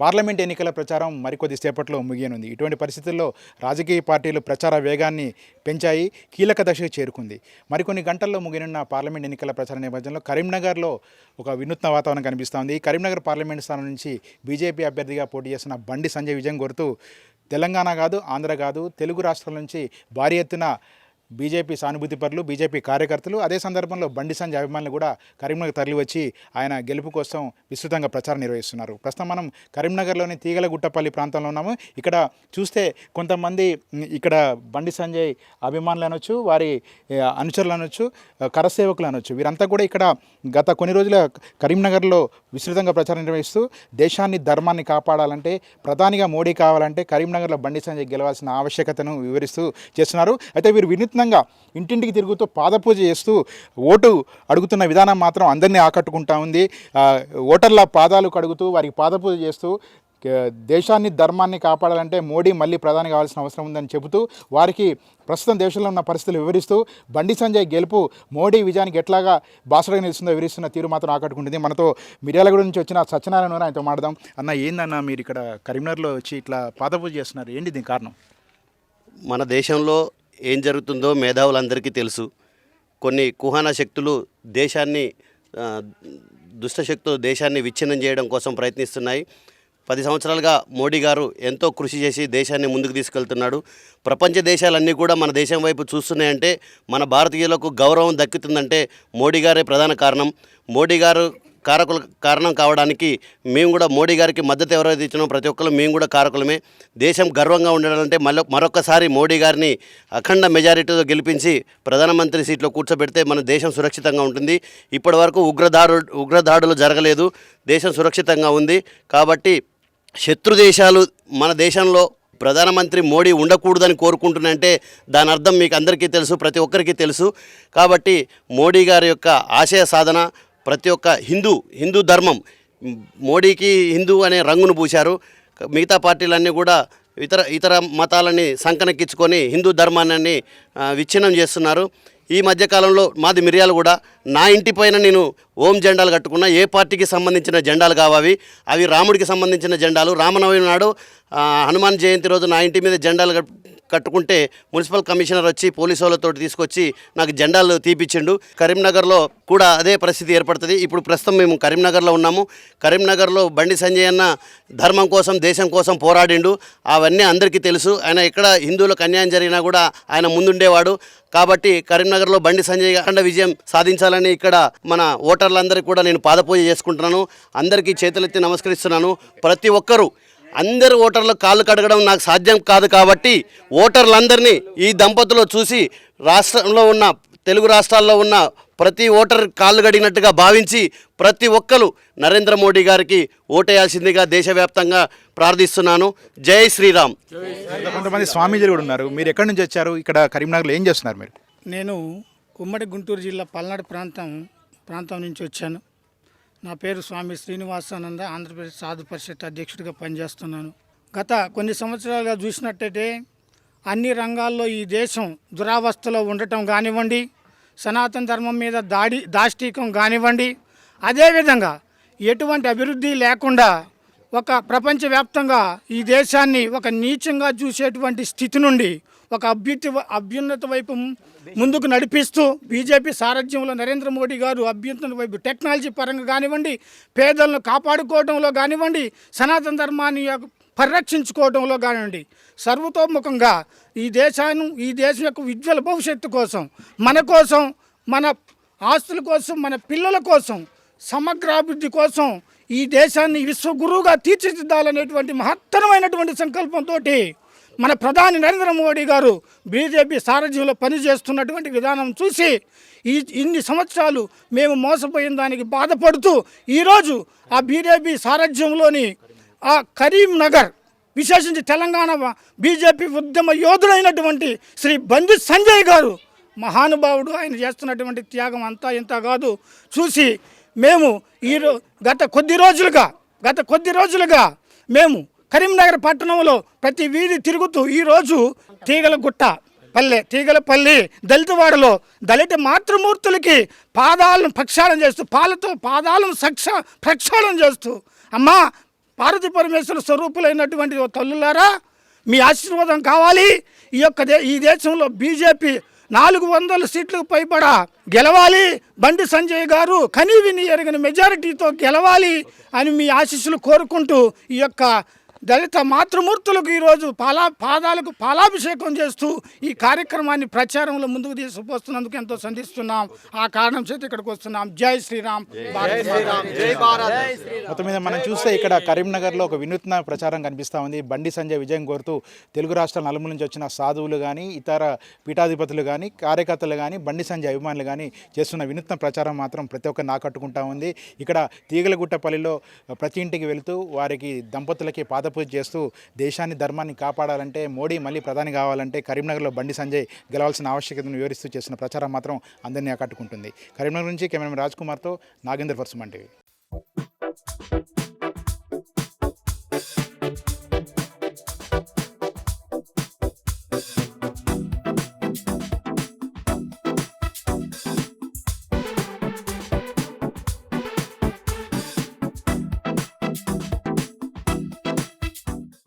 Parliament ఎన్నికల ప్రచారం మరికొద్ది సేపట్లో ముగియనుంది. ఇటువంటి పరిస్థితుల్లో రాజకీయ పార్టీలు ప్రచార వేగాన్ని పెంచాయి కీలక దశకు చేరుకుంది. మరికొన్ని గంటల్లో ముగినున్న పార్లమెంట్ ఎన్నికల ప్రచార నేపథ్యంలో కరీంనగర్లో ఒక వినూత్న వాతావరణం కనిపిస్తోంది. కరీంనగర్ పార్లమెంట్ స్థానం నుంచి బీజేపీ అభ్యర్థిగా పోటీ చేస్తున్న బండి సంజయ్ విజయం కోరుతూ తెలంగాణ కాదు ఆంధ్ర కాదు తెలుగు రాష్ట్రాల నుంచి భారీ ఎత్తున బీజేపీ సానుభూతి పరులు బీజేపీ కార్యకర్తలు అదే సందర్భంలో బండి సంజయ్ అభిమానులు కూడా కరీంనగర్ తరలివచ్చి ఆయన గెలుపు కోసం విస్తృతంగా ప్రచారం నిర్వహిస్తున్నారు. ప్రస్తుతం మనం కరీంనగర్లోని తీగలగుట్టపల్లి ప్రాంతంలో ఉన్నాము. ఇక్కడ చూస్తే కొంతమంది ఇక్కడ బండి సంజయ్ అభిమానులు అనొచ్చు వారి అనుచరులు అనొచ్చు కరసేవకులు అనొచ్చు. వీరంతా కూడా ఇక్కడ గత కొన్ని రోజుల కరీంనగర్లో విస్తృతంగా ప్రచారం నిర్వహిస్తూ దేశాన్ని ధర్మాన్ని కాపాడాలంటే ప్రధానిగా మోడీ కావాలంటే కరీంనగర్లో బండి సంజయ్ గెలవాల్సిన ఆవశ్యకతను వివరిస్తూ చేస్తున్నారు. అయితే వీరు ప్రయత్నంగా ఇంటింటికి తిరుగుతూ పాదపూజ చేస్తూ ఓటు అడుగుతున్న విధానం మాత్రం అందరినీ ఆకట్టుకుంటా ఉంది. ఓటర్ల పాదాలు కడుగుతూ వారికి పాదపూజ చేస్తూ దేశాన్ని ధర్మాన్ని కాపాడాలంటే మోడీ మళ్ళీ ప్రధాని కావాల్సిన అవసరం ఉందని చెబుతూ వారికి ప్రస్తుతం దేశంలో ఉన్న పరిస్థితులు వివరిస్తూ బండి సంజయ్ గెలుపు మోడీ విజయానికి ఎట్లాగా బాసడగా నిలుస్తుందో వివరిస్తున్న తీరు మాత్రం ఆకట్టుకుంటుంది. మనతో మిర్యాలగూడ నుంచి వచ్చిన సత్యనారాయణ ఆయనతో మాట్లాడదాం. అన్న ఏందన్న మీరు ఇక్కడ కరీంనగర్లో వచ్చి ఇట్లా పాదపూజ చేస్తున్నారు? ఏంటి దీని కారణం? మన దేశంలో ఏం జరుగుతుందో మేధావులందరికీ తెలుసు. కొన్ని కుహాన శక్తులు దేశాన్ని దుష్టశక్తులు దుష్ట దేశాన్ని విచ్ఛిన్నం చేయడం కోసం ప్రయత్నిస్తున్నాయి. పది సంవత్సరాలుగా మోడీ గారు ఎంతో కృషి చేసి దేశాన్ని ముందుకు తీసుకెళ్తున్నాడు. ప్రపంచ దేశాలన్నీ కూడా మన దేశం వైపు చూస్తున్నాయంటే మన భారతీయులకు గౌరవం దక్కుతుందంటే మోడీ గారే ప్రధాన కారణం. మోడీ గారు కారకుల కారణం కావడానికి మేము కూడా మోడీ గారికి మద్దతు ఎవరైతే ఇచ్చినామో ప్రతి ఒక్కరు మేము కూడా కారకులమే. దేశం గర్వంగా ఉండాలంటే మళ్ళీ మరొకసారి మోడీ గారిని అఖండ మెజారిటీతో గెలిపించి ప్రధానమంత్రి సీట్లో కూర్చోబెడితే మన దేశం సురక్షితంగా ఉంటుంది. ఇప్పటి వరకు ఉగ్రదాడు ఉగ్రదాడులు జరగలేదు. దేశం సురక్షితంగా ఉంది. కాబట్టి శత్రు దేశాలు మన దేశంలో ప్రధానమంత్రి మోడీ ఉండకూడదని కోరుకుంటున్నంటే దాని అర్థం మీకు అందరికీ తెలుసు ప్రతి ఒక్కరికి తెలుసు. కాబట్టి మోడీ గారి యొక్క ఆశయ సాధన ప్రతి ఒక్క హిందూ హిందూ ధర్మం మోడీకి హిందూ అనే రంగును పూశారు. మిగతా పార్టీలన్నీ కూడా ఇతర ఇతర మతాలని సంకనెక్కించుకొని హిందూ ధర్మాన్ని విచ్ఛిన్నం చేస్తున్నారు. ఈ మధ్యకాలంలో మాది మిరియాలు కూడా నా ఇంటి పైన నేను ఓం జెండాలు కట్టుకున్నా. ఏ పార్టీకి సంబంధించిన జెండాలు కావవి అవి. రాముడికి సంబంధించిన జెండాలు. రామనవమి నాడు హనుమాన్ జయంతి రోజు నా ఇంటి మీద జెండాలు కట్టుకుంటే మున్సిపల్ కమిషనర్ వచ్చి పోలీసు వాళ్ళతో తీసుకొచ్చి నాకు జెండాలు తీపిచ్చిండు. కరీంనగర్లో కూడా అదే పరిస్థితి ఏర్పడుతుంది. ఇప్పుడు ప్రస్తుతం మేము కరీంనగర్లో ఉన్నాము. కరీంనగర్లో బండి సంజయ్ అన్న ధర్మం కోసం దేశం కోసం పోరాడిండు. అవన్నీ అందరికీ తెలుసు. ఆయన ఎక్కడ హిందువులకు అన్యాయం జరిగినా కూడా ఆయన ముందుండేవాడు. కాబట్టి కరీంనగర్లో బండి సంజయ్ అఖండ విజయం సాధించాలని ఇక్కడ మన ఓటర్లందరికీ కూడా నేను పాదపూజ చేసుకుంటున్నాను. అందరికీ చేతులెత్తి నమస్కరిస్తున్నాను. ప్రతి ఒక్కరూ అందరు ఓటర్లు కాళ్ళు కడగడం నాకు సాధ్యం కాదు కాబట్టి ఓటర్లందరినీ ఈ దంపతులు చూసి రాష్ట్రంలో ఉన్న తెలుగు రాష్ట్రాల్లో ఉన్న ప్రతి ఓటర్ కాళ్ళు గడిగినట్టుగా భావించి ప్రతి ఒక్కరు నరేంద్ర మోడీ గారికి ఓటేయాల్సిందిగా దేశవ్యాప్తంగా ప్రార్థిస్తున్నాను. జై శ్రీరామ్. కొంతమంది స్వామీజీలు కూడా ఉన్నారు. మీరు ఎక్కడి నుంచి వచ్చారు? ఇక్కడ కరీంనగర్లో ఏం చేస్తున్నారు మీరు? నేను ఉమ్మడి గుంటూరు జిల్లా పల్నాడు ప్రాంతం ప్రాంతం నుంచి వచ్చాను. నా పేరు స్వామి శ్రీనివాసానంద ఆంధ్రప్రదేశ్ సాధు పరిషత్ అధ్యక్షుడిగా పనిచేస్తున్నాను. గత కొన్ని సంవత్సరాలుగా చూసినట్టయితే అన్ని రంగాల్లో ఈ దేశం దురావస్థలో ఉండటం కానివ్వండి సనాతన ధర్మం మీద దాడి దాష్టీకం కానివ్వండి అదేవిధంగా ఎటువంటి అభివృద్ధి లేకుండా ఒక ప్రపంచవ్యాప్తంగా ఈ దేశాన్ని ఒక నీచంగా చూసేటువంటి స్థితి నుండి ఒక అభ్యుతి అభ్యున్నత వైపు ముందుకు నడిపిస్తూ బీజేపీ సారథ్యంలో నరేంద్ర మోడీ గారు అభ్యున్నత వైపు టెక్నాలజీ పరంగా కానివ్వండి పేదలను కాపాడుకోవడంలో కానివ్వండి సనాతన ధర్మాన్ని యొక్క పరిరక్షించుకోవడంలో కానివ్వండి సర్వతోముఖంగా ఈ దేశాన్ని ఈ దేశం యొక్క ఉజ్వల భవిష్యత్తు కోసం మన కోసం మన ఆస్తుల కోసం మన పిల్లల కోసం సమగ్రాభివృద్ధి కోసం ఈ దేశాన్ని విశ్వగురువుగా తీర్చిదిద్దాలనేటువంటి మహత్తరమైనటువంటి సంకల్పంతో మన ప్రధాని నరేంద్ర మోడీ గారు బీజేపీ సారథ్యంలో పనిచేస్తున్నటువంటి విధానం చూసి ఈ ఇన్ని సంవత్సరాలు మేము మోసపోయిన దానికి బాధపడుతూ ఈరోజు ఆ బీజేపీ సారథ్యంలోని ఆ కరీంనగర్ విశేషించి తెలంగాణ బీజేపీ ఉద్యమ యోధుడైనటువంటి శ్రీ బండి సంజయ్ గారు మహానుభావుడు. ఆయన చేస్తున్నటువంటి త్యాగం అంతా ఇంత కాదు. చూసి మేము ఈ గత కొద్ది రోజులుగా గత కొద్ది రోజులుగా మేము కరీంనగర్ పట్టణంలో ప్రతి వీధి తిరుగుతూ ఈరోజు తీగల గుట్ట పల్లె తీగలపల్లి దళితవాడలో దళిత మాతృమూర్తులకి పాదాలను ప్రక్షాళన చేస్తూ పాలతో పాదాలను సక్ష ప్రక్షాళన చేస్తూ అమ్మా పార్వతి పరమేశ్వర స్వరూపులైనటువంటి తల్లులారా మీ ఆశీర్వాదం కావాలి. ఈ యొక్క దే ఈ దేశంలో బీజేపీ నాలుగు వందల సీట్లకు పైబడ గెలవాలి. బండి సంజయ్ గారు కనీవిని ఎరగిన మెజారిటీతో గెలవాలి అని మీ ఆశీస్సులు కోరుకుంటూ ఈ యొక్క దళిత మాతృమూర్తులకు ఈరోజు పాలా పాదాలకు పాలాభిషేకం చేస్తూ ఈ కార్యక్రమాన్ని ప్రచారంలో ముందుకు తీసుకుపోస్తున్నందుకు ఎంతో సంధిస్తున్నాం. ఆ కారణం చేత ఇక్కడికి వస్తున్నాం. జై శ్రీరామ్. మొత్తం మీద మనం చూస్తే ఇక్కడ కరీంనగర్లో ఒక వినూత్న ప్రచారం కనిపిస్తూ ఉంది. బండి సంజయ్ విజయం కోరుతూ తెలుగు రాష్ట్రాల నలుమూల నుంచి వచ్చిన సాధువులు కానీ ఇతర పీఠాధిపతులు కానీ కార్యకర్తలు కానీ బండి సంజయ్ అభిమానులు కానీ చేస్తున్న వినూత్న ప్రచారం మాత్రం ప్రతి ఒక్కరు నాకట్టుకుంటా ఉంది. ఇక్కడ తీగలగుట్టపల్లిలో ప్రతి ఇంటికి వెళుతూ వారికి దంపతులకి పాదపూజ చేస్తూ దేశాన్ని ధర్మాన్ని కాపాడాలంటే మోడీ మళ్ళీ ప్రధాని కావాలంటే కరీంనగర్లో బండి సంజయ్ గెలవాల్సిన ఆవశ్యకతను వివరిస్తూ చేసిన ప్రచారం మాత్రం అందరినీ ఆకట్టుకుంటుంది. కరీంనగర్ నుంచి కెమెరామెన్ రాజ్ కుమార్తో నాగేందర్ పర్సుమన్